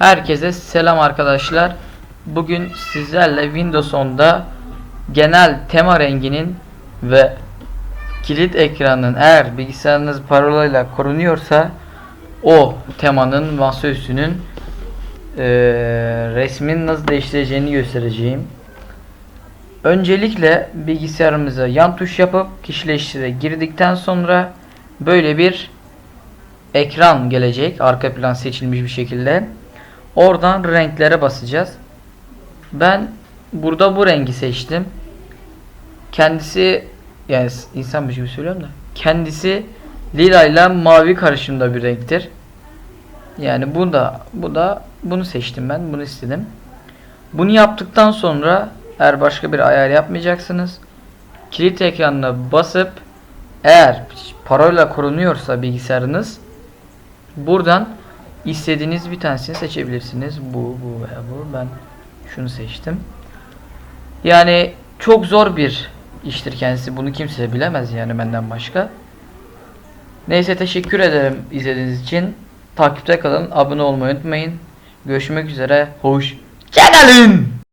Herkese selam arkadaşlar. Bugün sizlerle Windows 10'da genel tema renginin ve kilit ekranının eğer bilgisayarınız parolayla korunuyorsa o temanın masaüstünün eee resmin nasıl değiştireceğini göstereceğim. Öncelikle bilgisayarımıza yan tuş yapıp kişileştire girdikten sonra böyle bir ekran gelecek. Arka plan seçilmiş bir şekilde. Oradan renklere basacağız. Ben burada bu rengi seçtim. Kendisi yani insanmış gibi söylüyorum da kendisi lila ile mavi karışımda bir renktir. Yani bu da bu da bunu seçtim ben. Bunu istedim. Bunu yaptıktan sonra eğer başka bir ayar yapmayacaksınız. Kilit ekranına basıp eğer parola korunuyorsa bilgisayarınız buradan istediğiniz bir tanesini seçebilirsiniz. Bu, bu veya bu. Ben şunu seçtim. Yani çok zor bir iştir kendisi. Bunu kimse bilemez yani benden başka. Neyse teşekkür ederim izlediğiniz için. Takipte kalın. Abone olmayı unutmayın. Görüşmek üzere. Hoş. Geldin.